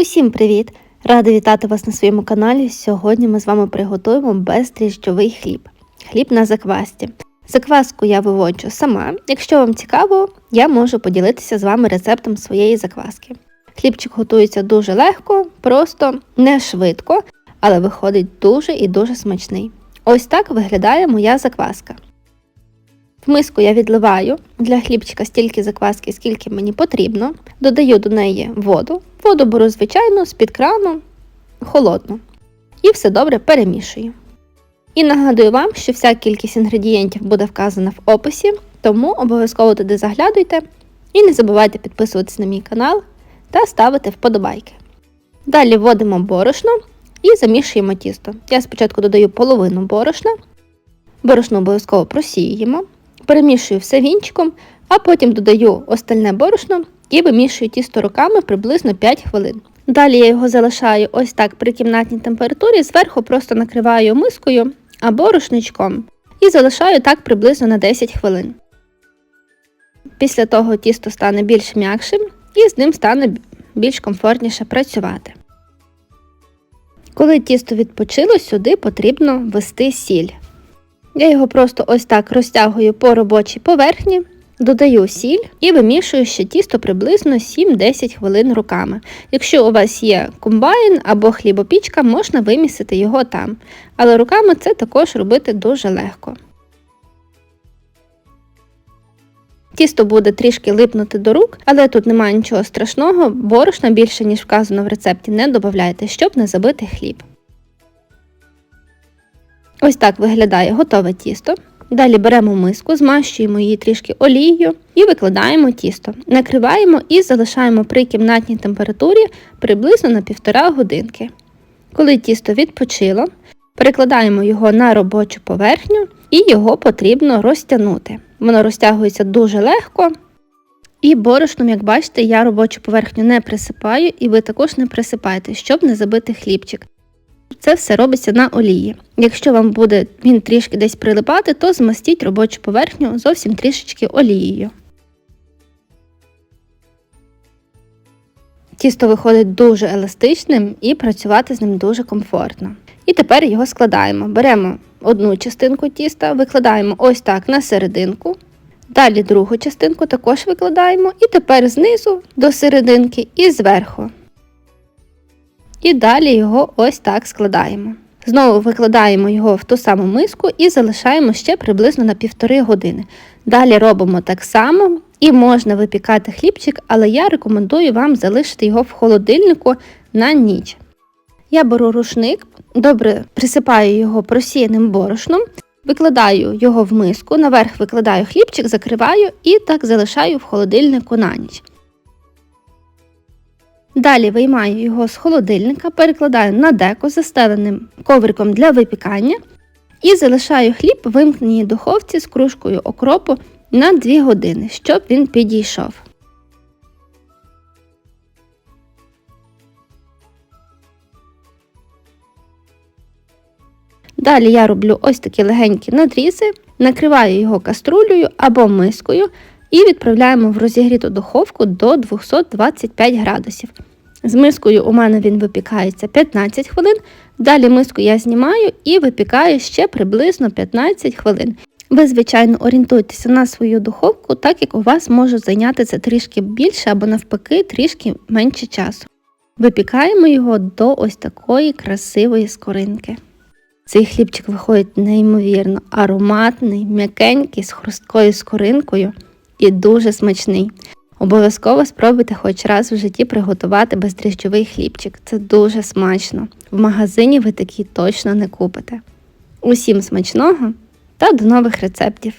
Усім привіт! Рада вітати вас на своєму каналі. Сьогодні ми з вами приготуємо бездріжджовий хліб. Хліб на заквасті. Закваску я виводжу сама. Якщо вам цікаво, я можу поділитися з вами рецептом своєї закваски. Хлібчик готується дуже легко, просто не швидко, але виходить дуже і дуже смачний. Ось так виглядає моя закваска. В миску я відливаю для хлібчика стільки закваски, скільки мені потрібно. Додаю до неї воду. Воду беру, звичайно, з-під крану, холодну. І все добре перемішую. І нагадую вам, що вся кількість інгредієнтів буде вказана в описі, тому обов'язково туди заглядуйте і не забувайте підписуватись на мій канал та ставити вподобайки. Далі вводимо борошно і замішуємо тісто. Я спочатку додаю половину борошна, борошно обов'язково просіюємо перемішую все вінчиком, а потім додаю остальне борошно і вимішую тісто руками приблизно 5 хвилин. Далі я його залишаю ось так при кімнатній температурі, зверху просто накриваю мискою або рушничком і залишаю так приблизно на 10 хвилин. Після того тісто стане більш м'якшим і з ним стане більш комфортніше працювати. Коли тісто відпочило, сюди потрібно ввести сіль. Я його просто ось так розтягую по робочій поверхні, додаю сіль і вимішую ще тісто приблизно 7-10 хвилин руками. Якщо у вас є комбайн або хлібопічка, можна вимісити його там. Але руками це також робити дуже легко. Тісто буде трішки липнути до рук, але тут немає нічого страшного, борошна більше, ніж вказано в рецепті, не додавайте, щоб не забити хліб. Ось так виглядає готове тісто. Далі беремо миску, змащуємо її трішки олією і викладаємо тісто. Накриваємо і залишаємо при кімнатній температурі приблизно на півтора годинки. Коли тісто відпочило, перекладаємо його на робочу поверхню і його потрібно розтягнути. Воно розтягується дуже легко. І борошном, як бачите, я робочу поверхню не присипаю, і ви також не присипаєте, щоб не забити хлібчик. Це все робиться на олії. Якщо вам буде він трішки десь прилипати, то змастіть робочу поверхню зовсім трішечки олією. Тісто виходить дуже еластичним і працювати з ним дуже комфортно. І тепер його складаємо. Беремо одну частинку тіста, викладаємо ось так на серединку. Далі другу частинку також викладаємо, і тепер знизу до серединки і зверху. І далі його ось так складаємо. Знову викладаємо його в ту саму миску і залишаємо ще приблизно на півтори години. Далі робимо так само і можна випікати хлібчик, але я рекомендую вам залишити його в холодильнику на ніч. Я беру рушник, добре присипаю його просіяним борошном, викладаю його в миску, наверх викладаю хлібчик, закриваю і так залишаю в холодильнику на ніч. Далі виймаю його з холодильника, перекладаю на деко застеленим ковриком для випікання і залишаю хліб в вимкненій духовці з кружкою окропу на 2 години, щоб він підійшов. Далі я роблю ось такі легенькі надрізи, накриваю його каструлею або мискою і відправляємо в розігріту духовку до 225 градусів. З мискою у мене він випікається 15 хвилин. Далі миску я знімаю і випікаю ще приблизно 15 хвилин. Ви, звичайно, орієнтуйтеся на свою духовку, так як у вас може зайняти це трішки більше або навпаки трішки менше часу. Випікаємо його до ось такої красивої скоринки. Цей хлібчик виходить неймовірно ароматний, м'якенький, з хрусткою скоринкою і дуже смачний. Обов'язково спробуйте хоч раз в житті приготувати бездріжджовий хлібчик. Це дуже смачно. В магазині ви такий точно не купите. Усім смачного та до нових рецептів!